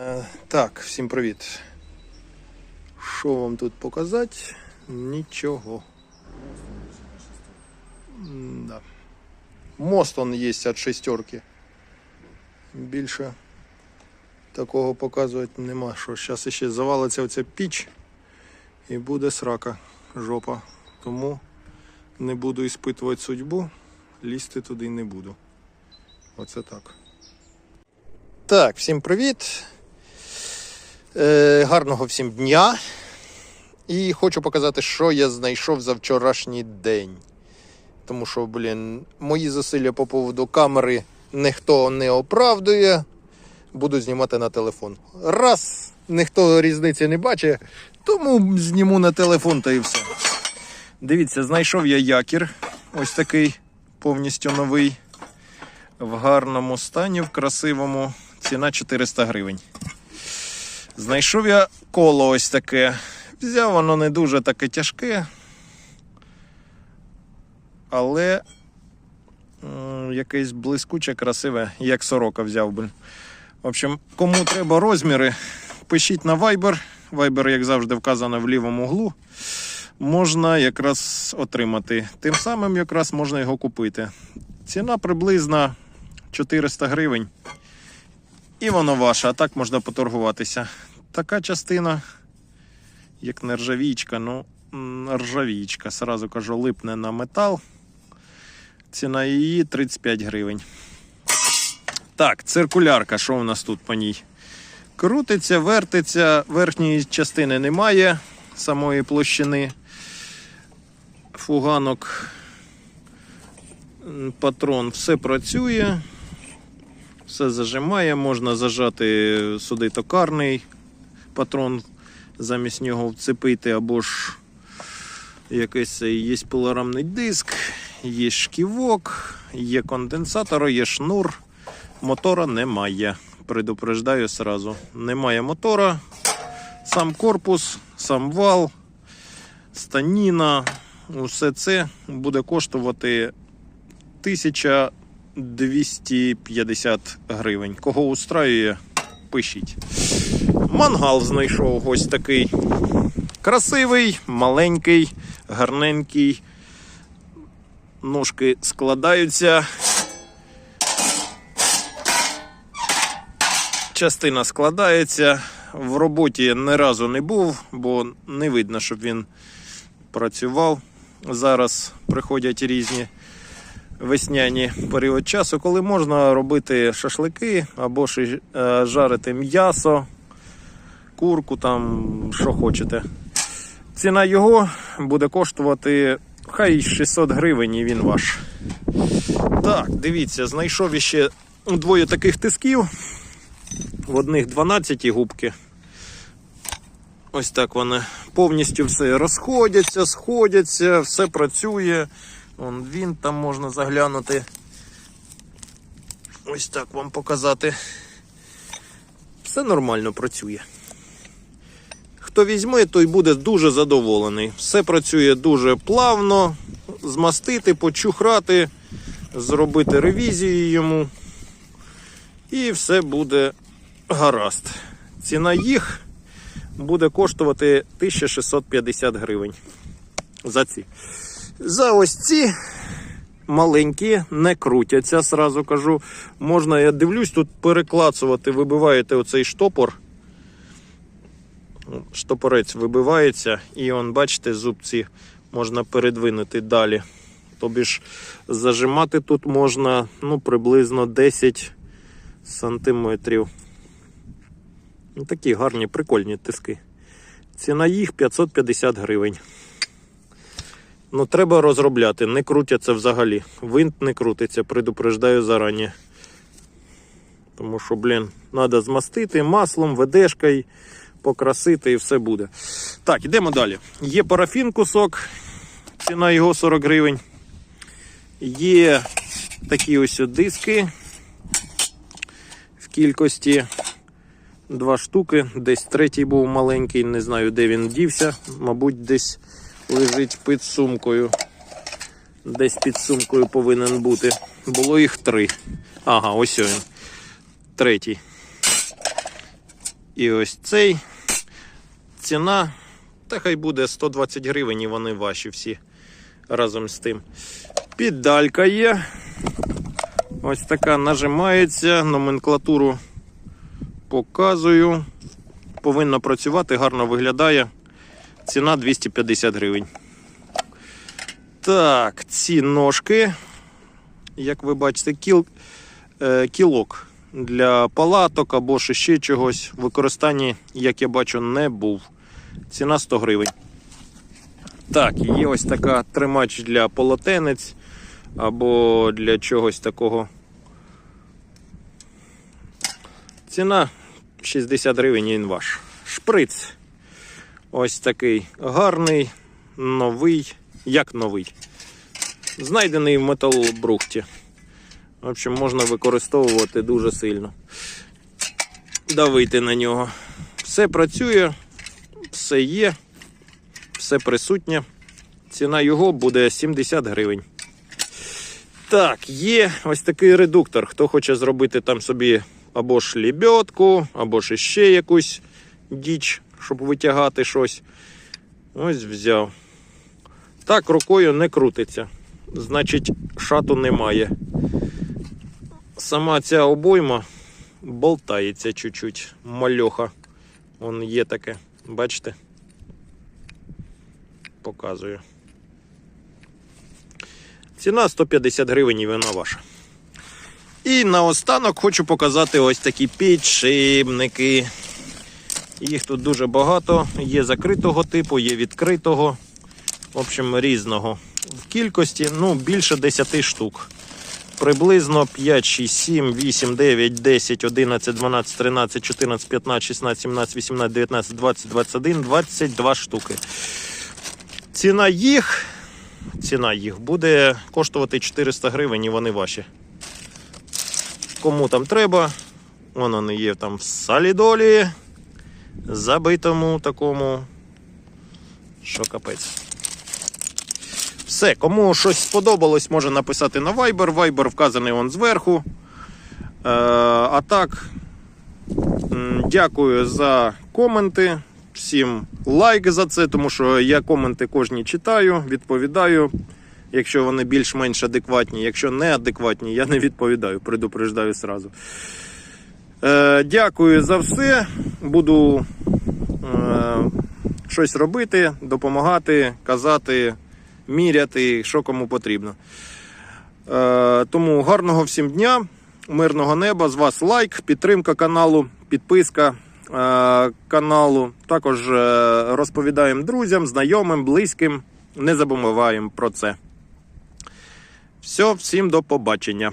Е, Так, всім привіт. Що вам тут показати? Нічого. Да. Мост он є від шестерки. Більше такого показувати нема. Що зараз ще завалиться оця піч і буде срака жопа. Тому не буду іспитувати судьбу, лізти туди не буду. Оце так. Так, всім привіт. Е, гарного всім дня. І хочу показати, що я знайшов за вчорашній день. Тому що, блін, мої зусилля по поводу камери ніхто не оправдує. Буду знімати на телефон. Раз ніхто різниці не бачить, тому зніму на телефон та і все. Дивіться, знайшов я якір. Ось такий повністю новий. В гарному стані, в красивому. Ціна 400 гривень. Знайшов я коло ось таке. Взяв воно не дуже таке тяжке. Але якесь блискуче, красиве, як сорока взяв би. В общем, кому треба розміри, пишіть на Viber. Viber, як завжди, вказано в лівому углу. Можна якраз отримати. Тим самим якраз можна його купити. Ціна приблизно 400 гривень. І воно ваше, а так можна поторгуватися. Така частина, як нержавічка, ну, ржавічка, сразу кажу, липне на метал. Ціна її 35 гривень. Так, циркулярка, що у нас тут по ній? Крутиться, вертиться, верхньої частини немає самої площини. Фуганок, патрон, все працює. Все зажимає, можна зажати сюди токарний патрон, замість нього вцепити, або ж якийсь є поларамний диск, є шківок, є конденсатор, є шнур. Мотора немає. Предупреждаю сразу. Немає мотора, сам корпус, сам вал, станіна. Усе це буде коштувати 1000 250 гривень. Кого устраює, пишіть. Мангал знайшов ось такий красивий, маленький, гарненький. Ножки складаються. Частина складається. В роботі ні разу не був, бо не видно, щоб він працював. Зараз приходять різні весняні період часу, коли можна робити шашлики або е, жарити м'ясо, курку, там, що хочете. Ціна його буде коштувати хай 600 гривень і він ваш. Так, дивіться, знайшов іще двоє таких тисків. В одних 12 губки. Ось так вони повністю все розходяться, сходяться, все працює. Вон він там можна заглянути. Ось так вам показати. Все нормально працює. Хто візьме, той буде дуже задоволений. Все працює дуже плавно, змастити, почухрати, зробити ревізію йому. І все буде гаразд. Ціна їх буде коштувати 1650 гривень. За ці. За ось ці маленькі не крутяться, сразу кажу. Можна, я дивлюсь, тут переклацувати, вибиваєте оцей штопор. Штопорець вибивається, і он, бачите, зубці можна передвинути далі. Тобі ж зажимати тут можна ну, приблизно 10 сантиметрів. Такі гарні, прикольні тиски. Ціна їх 550 гривень. Ну, треба розробляти, не крутяться взагалі. Винт не крутиться, предупреждаю зарані. Тому що, блін, треба змастити маслом, ведешкою, покрасити і все буде. Так, йдемо далі. Є парафін кусок, ціна його 40 гривень. Є такі ось диски в кількості два штуки. Десь третій був маленький, не знаю, де він дівся. Мабуть, десь лежить під сумкою. Десь під сумкою повинен бути. Було їх три. Ага, ось він. Третій. І ось цей ціна, та хай буде 120 гривень, і вони ваші всі разом з тим. Піддалька є. Ось така нажимається, номенклатуру показую. Повинно працювати, гарно виглядає. Ціна 250 гривень. Так, ці ножки, як ви бачите, кіл, е, кілок для палаток або ще чогось. В використанні, як я бачу, не був. Ціна 100 гривень. Так, є ось така тримач для полотенець або для чогось такого. Ціна 60 гривень він ваш. Шприц. Ось такий гарний, новий, як новий. Знайдений в металобрухті. В общем, можна використовувати дуже сильно. Давити на нього. Все працює, все є, все присутнє. Ціна його буде 70 гривень. Так, є ось такий редуктор. Хто хоче зробити там собі або ж лебедку, або ж ще якусь діч, щоб витягати щось. Ось взяв. Так, рукою не крутиться. Значить, шату немає. Сама ця обойма болтається чуть-чуть. Мальоха. Вон є таке. Бачите? Показую. Ціна 150 гривень і вона ваша. І наостанок хочу показати ось такі підшипники. Їх тут дуже багато. Є закритого типу, є відкритого. В общем, різного. В кількості ну, більше 10 штук. Приблизно 5, 6, 7, 8, 9, 10, 11, 12, 13, 14, 15, 16, 17, 18, 19, 20, 21, 22 штуки. Ціна їх, ціна їх буде коштувати 400 гривень і вони ваші. Кому там треба, воно не є там в салідолі, забитому такому, що капець. Все, кому щось сподобалось, може написати на Viber. Viber вказаний он зверху. Е, а так, дякую за коменти. Всім лайк за це, тому що я коменти кожні читаю, відповідаю. Якщо вони більш-менш адекватні, якщо не адекватні, я не відповідаю, предупреждаю сразу. Е, дякую за все. Буду е, щось робити, допомагати, казати, міряти, що кому потрібно. Е, тому гарного всім дня, мирного неба. З вас лайк, підтримка каналу, підписка каналу. Також розповідаємо друзям, знайомим, близьким. Не забуваємо про це. Все, всім до побачення.